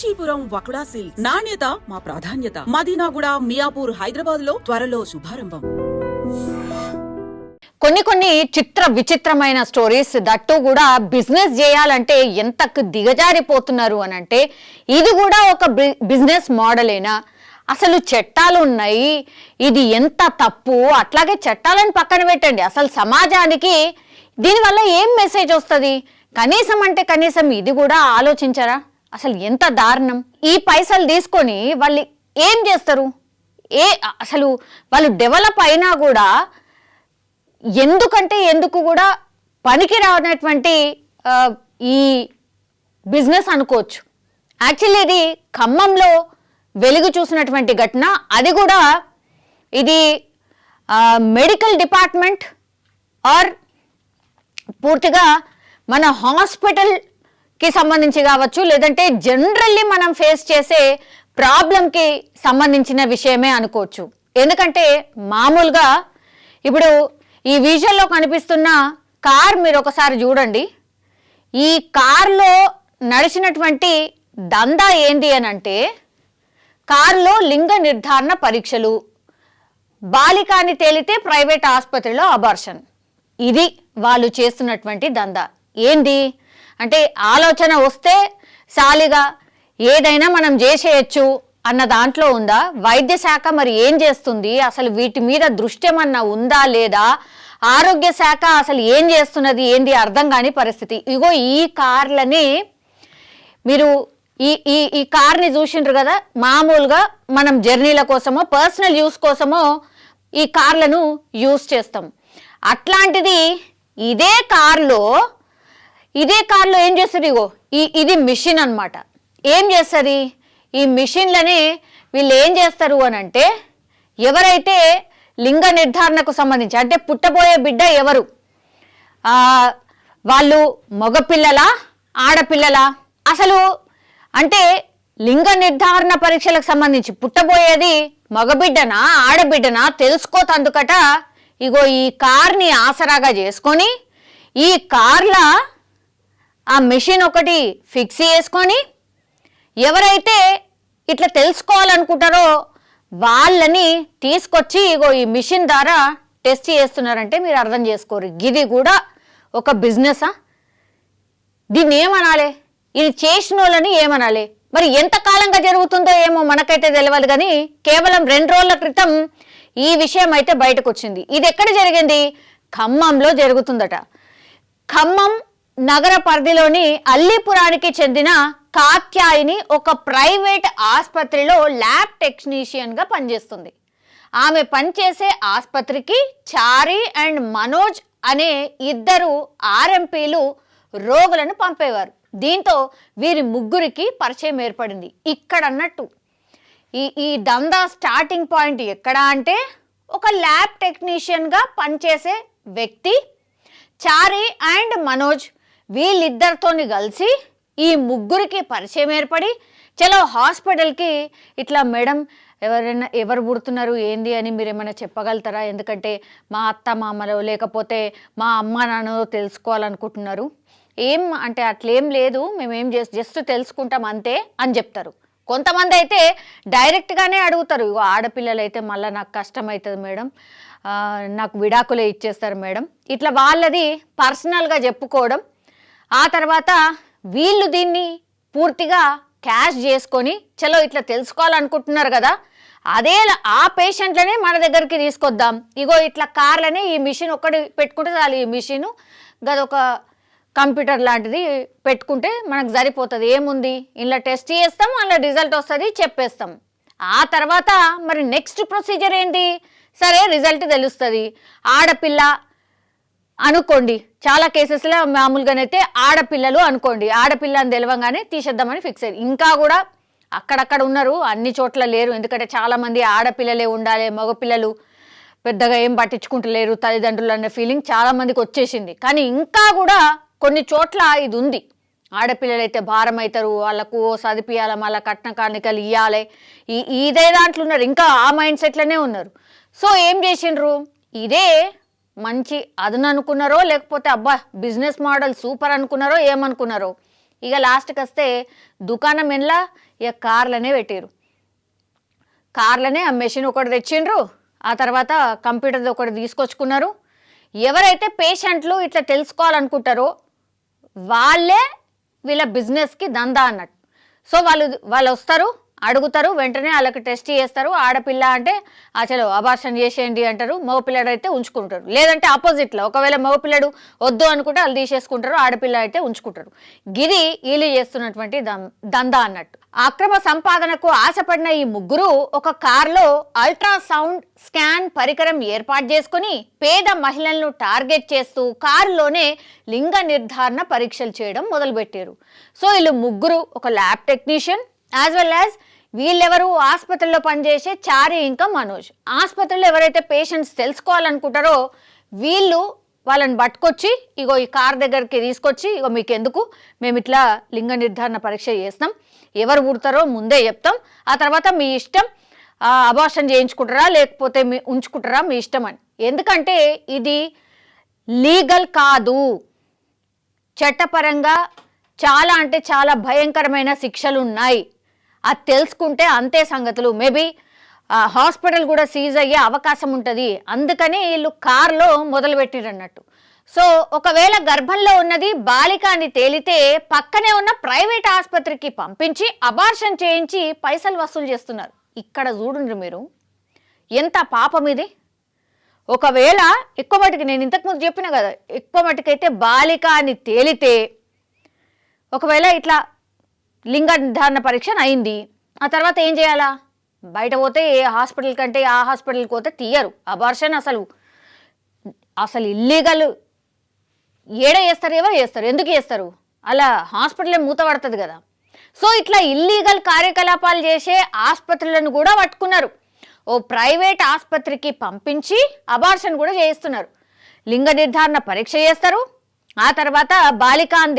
Kanchipuram వకుడా silks. నాణ్యత మా ప్రాధాన్యత. మదీనాగుడ మియాపూర్ హైదరాబాద్లో త్వరలో శుభారంభం. కొన్ని కొన్ని చిత్ర విచిత్రమైన స్టోరీస్ దట్టు కూడా బిజినెస్ చేయాలంటే ఎంతకు దిగజారిపోతున్నారు అని అంటే ఇది కూడా ఒక బిజినెస్ మోడలేనా? అసలు చట్టాలు ఉన్నాయి ఇది ఎంత తప్పు? అట్లాగే చట్టాలను పక్కన పెట్టండి. అసలు సమాజానికి దీనివల్ల ఏం మెసేజ్ వస్తుంది? కనీసం అంటే కనీసం ఇది కూడా ఆలోచించరా? అసలు ఎంత దారుణం. ఈ పైసలు తీసుకొని వాళ్ళు ఏం చేస్తారు? ఏ అసలు వాళ్ళు డెవలప్ అయినా కూడా ఎందుకంటే ఎందుకు కూడా పనికి రానటువంటి ఈ బిజినెస్ అనుకోవచ్చు. యాక్చువల్లీ ఇది ఖమ్మంలో వెలుగు చూసినటువంటి ఘటన. అది కూడా ఇది మెడికల్ డిపార్ట్మెంట్ ఆర్ పూర్తిగా మన హాస్పిటల్ కి సంబంధించి కావచ్చు లేదంటే జనరల్లీ మనం ఫేస్ చేసే ప్రాబ్లంకి సంబంధించిన విషయమే అనుకోవచ్చు. ఎందుకంటే మామూలుగా ఇప్పుడు ఈ విజువల్లో కనిపిస్తున్న కార్ మీరు ఒకసారి చూడండి. ఈ కార్లో నడిచినటువంటి దందా ఏంది అని అంటే కారులో లింగ నిర్ధారణ పరీక్షలు. బాలికాని తేలితే ప్రైవేట్ ఆసుపత్రిలో అబార్షన్ ఇది వాళ్ళు చేస్తున్నటువంటి దందా. ఏంది? అంటే ఆలోచన వస్తే సాలిగా ఏదైనా మనం చేసేయచ్చు అన్న దాంట్లో ఉందా? వైద్య శాఖ మరి ఏం చేస్తుంది? అసలు వీటి మీద దృష్టి ఉందా లేదా? ఆరోగ్య శాఖ అసలు ఏం చేస్తున్నది? ఏంది? అర్థం కాని పరిస్థితి. ఇగో ఈ కార్లని మీరు ఈ ఈ ఈ కార్ని చూసిండ్రు కదా? మామూలుగా మనం జర్నీల కోసమో పర్సనల్ యూస్ కోసమో ఈ కార్లను యూస్ చేస్తాం. అట్లాంటిది ఇదే కార్లో ఇదే కార్లో ఏం చేస్తుంది ఇగో? ఈ ఇది మిషన్ అనమాట ఏం చేస్తుంది? ఈ మిషన్లని వీళ్ళు ఏం చేస్తారు అని అంటే ఎవరైతే లింగ నిర్ధారణకు సంబంధించి అంటే పుట్టబోయే బిడ్డ ఎవరు? వాళ్ళు మగపిల్లలా ఆడపిల్లలా? అసలు అంటే లింగ నిర్ధారణ పరీక్షలకు సంబంధించి పుట్టబోయేది మగబిడ్డనా ఆడబిడ్డనా తెలుసుకోతందుకట ఇగో ఈ కార్ని ఆసరాగా చేసుకొని ఈ కార్ల ఆ మెషిన్ ఒకటి ఫిక్స్ చేసుకొని ఎవరైతే ఇట్లా తెలుసుకోవాలనుకుంటారో వాళ్ళని తీసుకొచ్చి ఇగో ఈ మిషన్ ద్వారా టెస్ట్ చేస్తున్నారంటే మీరు అర్థం చేసుకోరు. ఇది కూడా ఒక బిజినెసా? దీన్ని ఏమనాలి? ఇది చేసిన వాళ్ళని ఏమనాలి? మరి ఎంత కాలంగా జరుగుతుందో ఏమో మనకైతే తెలియదు కానీ కేవలం రెండు రోజుల క్రితం ఈ విషయం అయితే బయటకు వచ్చింది ఇది ఎక్కడ జరిగింది? ఖమ్మంలో జరుగుతుందట. ఖమ్మం నగర పరిధిలోని అల్లీపురానికి చెందిన కాత్యాయిని ఒక ప్రైవేట్ ఆసుపత్రిలో ల్యాబ్ టెక్నీషియన్గా పనిచేస్తుంది. ఆమె పనిచేసే ఆసుపత్రికి చారి అండ్ మనోజ్ అనే ఇద్దరు ఆర్ఎంపీలు రోగులను పంపేవారు. దీంతో వీరి ముగ్గురికి పరిచయం ఏర్పడింది. ఇక్కడ అన్నట్టు ఈ ఈ దందా స్టార్టింగ్ పాయింట్ ఎక్కడ అంటే ఒక ల్యాబ్ టెక్నీషియన్గా పనిచేసే వ్యక్తి చారి అండ్ మనోజ్ వీళ్ళిద్దరితోని కలిసి ఈ ముగ్గురికి పరిచయం ఏర్పడి చలో హాస్పిటల్కి ఇట్లా మేడం ఎవరైనా ఎవరు పుడుతున్నారు ఏంది అని మీరు ఏమైనా చెప్పగలుగుతారా? ఎందుకంటే మా అత్త మామలో లేకపోతే మా అమ్మ నాన్నలో తెలుసుకోవాలనుకుంటున్నారు. ఏం అంటే అట్లేం లేదు మేమేం చేసి జస్ట్ తెలుసుకుంటాం అంతే అని చెప్తారు. కొంతమంది అయితే డైరెక్ట్గానే అడుగుతారు ఇగో ఆడపిల్లలు అయితే మళ్ళీ నాకు కష్టం అవుతుంది మేడం నాకు విడాకులే ఇచ్చేస్తారు మేడం. ఇట్లా వాళ్ళది పర్సనల్గా చెప్పుకోవడం ఆ తర్వాత వీళ్ళు దీన్ని పూర్తిగా క్యాష్ చేసుకొని చలో ఇట్లా తెలుసుకోవాలనుకుంటున్నారు కదా అదే ఆ పేషెంట్లనే మన దగ్గరికి తీసుకొద్దాం. ఇగో ఇట్లా కార్లనే ఈ మిషన్ ఒక్కటి పెట్టుకుంటే చాలు ఈ మిషన్ గదొక కంప్యూటర్ లాంటిది పెట్టుకుంటే మనకు సరిపోతుంది. ఏముంది? ఇలా టెస్ట్ చేస్తాం అలా రిజల్ట్ వస్తుంది చెప్పేస్తాం. ఆ తర్వాత మరి నెక్స్ట్ ప్రొసీజర్ ఏంటి? సరే రిజల్ట్ తెలుస్తుంది. ఆడపిల్ల అనుకోండి. చాలా కేసెస్లో మామూలుగానైతే ఆడపిల్లలు అనుకోండి. ఆడపిల్ల అని తెలవంగానే తీసేద్దామని ఫిక్స్ అయ్యింది ఇంకా కూడా అక్కడక్కడ ఉన్నారు. అన్ని చోట్ల లేరు. ఎందుకంటే చాలా మంది ఆడపిల్లలే ఉండాలి మగపిల్లలు పెద్దగా ఏం పట్టించుకుంటలేరు తల్లిదండ్రులు అనే ఫీలింగ్ చాలా మందికి వచ్చేసింది. కానీ ఇంకా కూడా కొన్ని చోట్ల ఇది ఉంది. ఆడపిల్లలు అయితే భారం అవుతారు వాళ్ళకు చదివియాలి మళ్ళీ కట్న కానుకలు ఇవ్వాలి ఈ ఇదే దాంట్లో ఉన్నారు. ఇంకా ఆ మైండ్ సెట్లోనే ఉన్నారు. సో ఏం చేసిండ్రు? ఇదే మంచి అదన అనుకున్నారో లేకపోతే అబ్బా బిజినెస్ మోడల్ సూపర్ అనుకున్నారో ఏమనుకున్నారో. ఇక లాస్ట్కి వస్తే దుకాణం ఎన్లా? ఇక కార్లనే పెట్టారు కార్లనే ఆ మెషిన్ ఒకటి తెచ్చిండ్రు ఆ తర్వాత కంప్యూటర్ ఒకటి తీసుకొచ్చుకున్నారు. ఎవరైతే పేషెంట్లు ఇట్లా తెలుసుకోవాలనుకుంటారో వాళ్ళే వీళ్ళ బిజినెస్కి దందా అన్నట్టు. సో వాళ్ళు వాళ్ళు వస్తారు అడుగుతారు వెంటనే వాళ్ళకి టెస్ట్ చేస్తారు. ఆడపిల్ల అంటే అసలు అబార్షన్ చేసేయండి అంటారు. మగపిల్లడు అయితే ఉంచుకుంటారు. లేదంటే ఆపోజిట్లో ఒకవేళ మగపిల్లడు వద్దు అనుకుంటే వాళ్ళు తీసేసుకుంటారు ఆడపిల్ల అయితే ఉంచుకుంటారు. గిది వీళ్ళు చేస్తున్నటువంటి దం- దందా అన్నట్టు. అక్రమ సంపాదనకు ఆశపడిన ఈ ముగ్గురు ఒక కార్లో అల్ట్రాసౌండ్ స్కాన్ పరికరం ఏర్పాటు చేసుకుని పేద మహిళలను టార్గెట్ చేస్తూ కారులోనే లింగ నిర్ధారణ పరీక్షలు చేయడం మొదలుపెట్టారు. సో వీళ్ళు ముగ్గురు ఒక lab technician as well as వీళ్ళెవరు? ఆసుపత్రిలో పనిచేసే చారి ఇంకా మనోజ్. ఆసుపత్రిలో ఎవరైతే పేషెంట్స్ తెలుసుకోవాలనుకుంటారో వీళ్ళు వాళ్ళని పట్టుకొచ్చి ఇగో ఈ కార్ దగ్గరికి తీసుకొచ్చి ఇగో మీకు ఎందుకు మేము ఇట్లా లింగ నిర్ధారణ పరీక్ష చేస్తాం. ఎవరు పుడతారో ముందే చెప్తాం. ఆ తర్వాత మీ ఇష్టం అబార్షన్ చేయించుకుంటారా? లేకపోతే మీ ఉంచుకుంటారా? మీ ఇష్టం అని. ఎందుకంటే ఇది లీగల్ కాదు. చట్టపరంగా చాలా అంటే చాలా భయంకరమైన శిక్షలు ఉన్నాయి అది తెలుసుకుంటే అంతే సంగతులు. మేబీ హాస్పిటల్ కూడా సీజ్ అయ్యే అవకాశం ఉంటుంది. అందుకని వీళ్ళు కార్లో మొదలుపెట్టిరు అన్నట్టు సో ఒకవేళ గర్భంలో ఉన్నది బాలిక అని తేలితే పక్కనే ఉన్న ప్రైవేట్ ఆసుపత్రికి పంపించి అబార్షన్ చేయించి పైసలు వసూలు చేస్తున్నారు. ఇక్కడ చూడండి మీరు. ఎంత పాపం ఇది. ఒకవేళ ఎక్కువ మటుకు నేను ఇంతకుముందు చెప్పిన కదా ఎక్కువ మటుకైతే బాలిక అని తేలితే ఒకవేళ ఇట్లా లింగ నిర్ధారణ పరీక్ష అయింది. ఆ తర్వాత ఏం చేయాలా? బయట పోతే ఏ హాస్పిటల్ కంటే ఆ హాస్పిటల్కి పోతే తీయరు. అబార్షన్ అసలు. అసలు ఇల్లీగల్. ఏడ చేస్తారు ఎవరు చేస్తారు ఎందుకు చేస్తారు? అలా హాస్పిటలే మూతపడుతుంది కదా. సో ఇట్లా ఇల్లీగల్ కార్యకలాపాలు చేసే ఆసుపత్రులను కూడా పట్టుకున్నారు. ఓ ప్రైవేట్ ఆసుపత్రికి పంపించి అబార్షన్ కూడా చేయిస్తున్నారు. లింగ నిర్ధారణ పరీక్ష చేస్తారు. ఆ తర్వాత బాలిక అని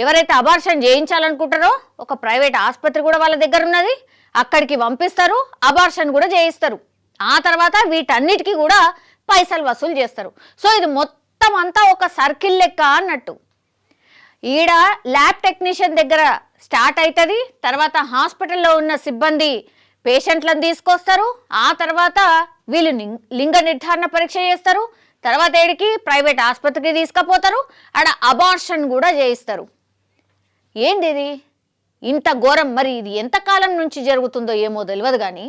ఎవరైతే అబార్షన్ చేయించాలనుకుంటారో ఒక ప్రైవేట్ ఆసుపత్రి కూడా వాళ్ళ దగ్గర ఉన్నది. అక్కడికి పంపిస్తారు అబార్షన్ కూడా చేయిస్తారు. ఆ తర్వాత వీటన్నిటికీ కూడా పైసలు వసూలు చేస్తారు. సో ఇది మొత్తం అంతా ఒక సర్కిల్ లెక్క అన్నట్టు. ఈడ ల్యాబ్ టెక్నీషియన్ దగ్గర స్టార్ట్ అవుతుంది తర్వాత హాస్పిటల్లో ఉన్న సిబ్బంది పేషెంట్లను తీసుకొస్తారు. ఆ తర్వాత వీళ్ళు లింగ- లింగ నిర్ధారణ పరీక్ష చేస్తారు. తర్వాత ఏడికి ప్రైవేట్ ఆసుపత్రికి తీసుకుపోతారు. ఆడ అబార్షన్ కూడా చేయిస్తారు. ఏంది ఇది ఇంత ఘోరం మరి ఇది ఎంత కాలం నుంచి జరుగుతుందో ఏమో తెలియదు కానీ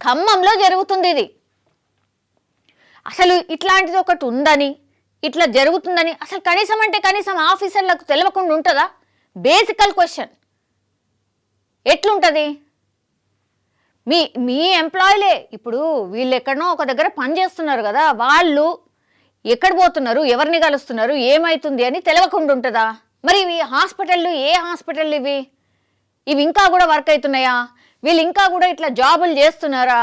ఖమ్మంలో జరుగుతుంది ఇది. అసలు ఇట్లాంటిది ఒకటి ఉందని ఇట్లా జరుగుతుందని అసలు కనీసం అంటే కనీసం ఆఫీసర్లకు తెలియకుండా ఉంటుందా? Basic question. ఎట్లుంటుంది? మీ మీ ఎంప్లాయీలే ఇప్పుడు వీళ్ళు ఎక్కడనో ఒక దగ్గర పని చేస్తున్నారు కదా వాళ్ళు ఎక్కడ పోతున్నారు ఎవరిని కలుస్తున్నారు ఏమవుతుంది అని తెలియకుండా ఉంటుందా? మరి ఇవి హాస్పిటళ్ళు ఏ హాస్పిటల్ ఇవి? ఇవి ఇంకా కూడా వర్క్ అవుతున్నాయా? వీళ్ళు ఇంకా కూడా ఇట్లా జాబులు చేస్తున్నారా?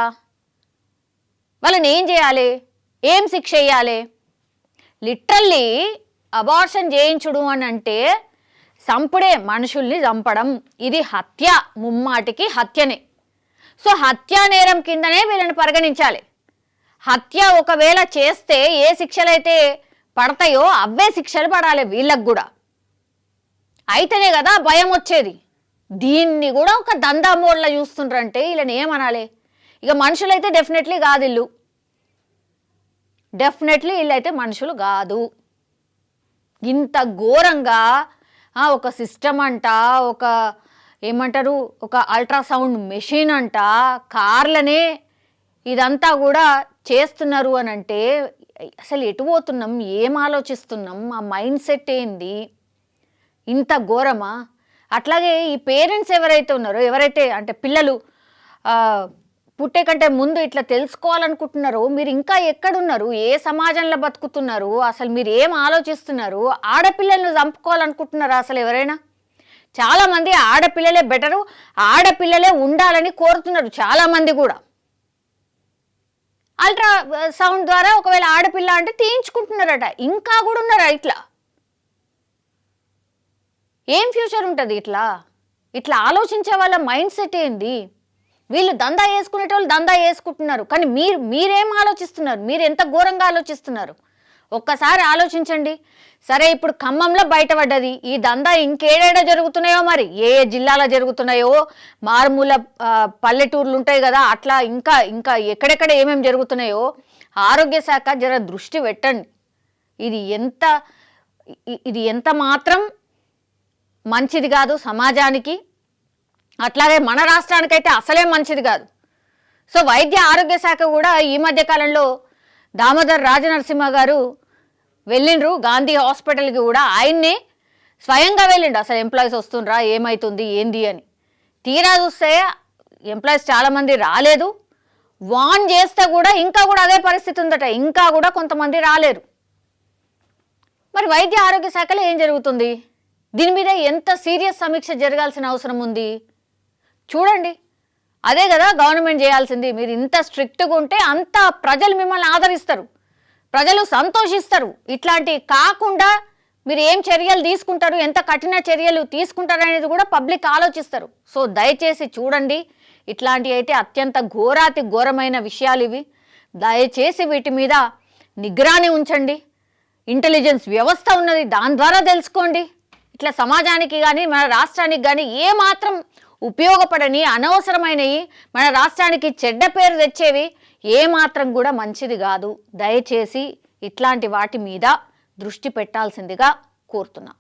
వాళ్ళని ఏం చేయాలి? ఏం శిక్ష వేయాలి లిటరల్లీ అబార్షన్ చేయించుడు అని అంటే సంపుడే మనుషుల్ని చంపడం. ఇది హత్య ముమ్మాటికి హత్యనే. సో హత్యా నేరం కిందనే వీళ్ళని పరిగణించాలి. హత్య ఒకవేళ చేస్తే ఏ శిక్షలైతే పడతాయో అవే శిక్షలు పడాలి వీళ్ళకు కూడా. అయితేనే కదా భయం వచ్చేది. దీన్ని కూడా ఒక దందా మోడ్లా చూస్తుండ్రంటే వీళ్ళని ఏమనాలి? ఇక మనుషులైతే డెఫినెట్లీ కాదు ఇల్లు. డెఫినెట్లీ వీళ్ళైతే మనుషులు కాదు. ఇంత ఘోరంగా ఒక సిస్టమ్ అంట ఒక ఏమంటారు ఒక అల్ట్రాసౌండ్ మెషిన్ అంట కార్లనే ఇదంతా కూడా చేస్తున్నారు అని అంటే అసలు ఎటు పోతున్నాం? ఏం ఆలోచిస్తున్నాం? ఆ మైండ్ సెట్ ఏంది? ఇంత ఘోరమా? అట్లాగే ఈ పేరెంట్స్ ఎవరైతే ఉన్నారో ఎవరైతే అంటే పిల్లలు పుట్టే కంటే ముందు ఇట్లా తెలుసుకోవాలనుకుంటున్నారో మీరు ఇంకా ఎక్కడున్నారు? ఏ సమాజంలో బతుకుతున్నారు? అసలు మీరు ఏం ఆలోచిస్తున్నారు? ఆడపిల్లలను చంపుకోవాలనుకుంటున్నారా అసలు ఎవరైనా? చాలామంది ఆడపిల్లలే బెటరు ఆడపిల్లలే ఉండాలని కోరుతున్నారు చాలామంది కూడా. అల్ట్రా సౌండ్ ద్వారా ఒకవేళ ఆడపిల్ల అంటే తీయించుకుంటున్నారట. ఇంకా కూడా ఉన్నారా ఇట్లా? ఏం ఫ్యూచర్ ఉంటుంది ఇట్లా? ఇట్లా ఆలోచించే వాళ్ళ మైండ్ సెట్ ఏంది? వీళ్ళు దందా వేసుకునేటోళ్ళు దందా వేసుకుంటున్నారు. కానీ మీరు మీరేం ఆలోచిస్తున్నారు? మీరు ఎంత ఘోరంగా ఆలోచిస్తున్నారు? ఒక్కసారి ఆలోచించండి. సరే ఇప్పుడు ఖమ్మంలో బయటపడ్డది. ఈ దందా ఇంకేడేడ జరుగుతున్నాయో మరి? ఏ ఏ జిల్లాలో జరుగుతున్నాయో? మారుమూల పల్లెటూర్లు ఉంటాయి కదా అట్లా ఇంకా ఇంకా ఎక్కడెక్కడ ఏమేమి జరుగుతున్నాయో ఆరోగ్య శాఖ జర దృష్టి పెట్టండి. ఇది ఎంత ఇది ఎంత మాత్రం మంచిది కాదు సమాజానికి. అట్లాగే మన రాష్ట్రానికైతే అసలే మంచిది కాదు. సో వైద్య ఆరోగ్య శాఖ కూడా ఈ మధ్య కాలంలో దామోదర్ రాజనరసింహ గారు వెళ్ళిండ్రు. గాంధీ హాస్పిటల్కి కూడా ఆయన్నే స్వయంగా వెళ్ళిండు. అసలు ఎంప్లాయీస్ వస్తుండ్రా ఏమవుతుంది ఏంది అని. తీరా చూస్తే ఎంప్లాయీస్ చాలామంది రాలేదు. వాన్ చేస్తే కూడా ఇంకా కూడా అదే పరిస్థితి ఉందట. ఇంకా కూడా కొంతమంది రాలేరు. మరి వైద్య ఆరోగ్య శాఖలో ఏం జరుగుతుంది? దీని మీద ఎంత సీరియస్ సమీక్ష జరగాల్సిన అవసరం ఉంది? చూడండి. అదే కదా గవర్నమెంట్ చేయాల్సింది. మీరు ఇంత స్ట్రిక్ట్గా ఉంటే అంత ప్రజలు మిమ్మల్ని ఆదరిస్తారు. ప్రజలు సంతోషిస్తారు. ఇట్లాంటి కాకుండా మీరు ఏం చర్యలు తీసుకుంటారు? ఎంత కఠిన చర్యలు తీసుకుంటారు అనేది కూడా పబ్లిక్ ఆలోచిస్తారు. సో దయచేసి చూడండి. ఇట్లాంటివి అయితే అత్యంత ఘోరాతి ఘోరమైన విషయాలు ఇవి. దయచేసి వీటి మీద నిగ్రాని ఉంచండి. ఇంటెలిజెన్స్ వ్యవస్థ ఉన్నది. దాని ద్వారా తెలుసుకోండి. ఇట్లా సమాజానికి కానీ మన రాష్ట్రానికి కానీ ఏ మాత్రం ఉపయోగపడని అనవసరమైనవి మన రాష్ట్రానికి చెడ్డ పేరు తెచ్చేవి ఏ మాత్రం కూడా మంచిది కాదు. దయచేసి ఇట్లాంటి వాటి మీద దృష్టి పెట్టాల్సిందిగా కోరుతున్నాం.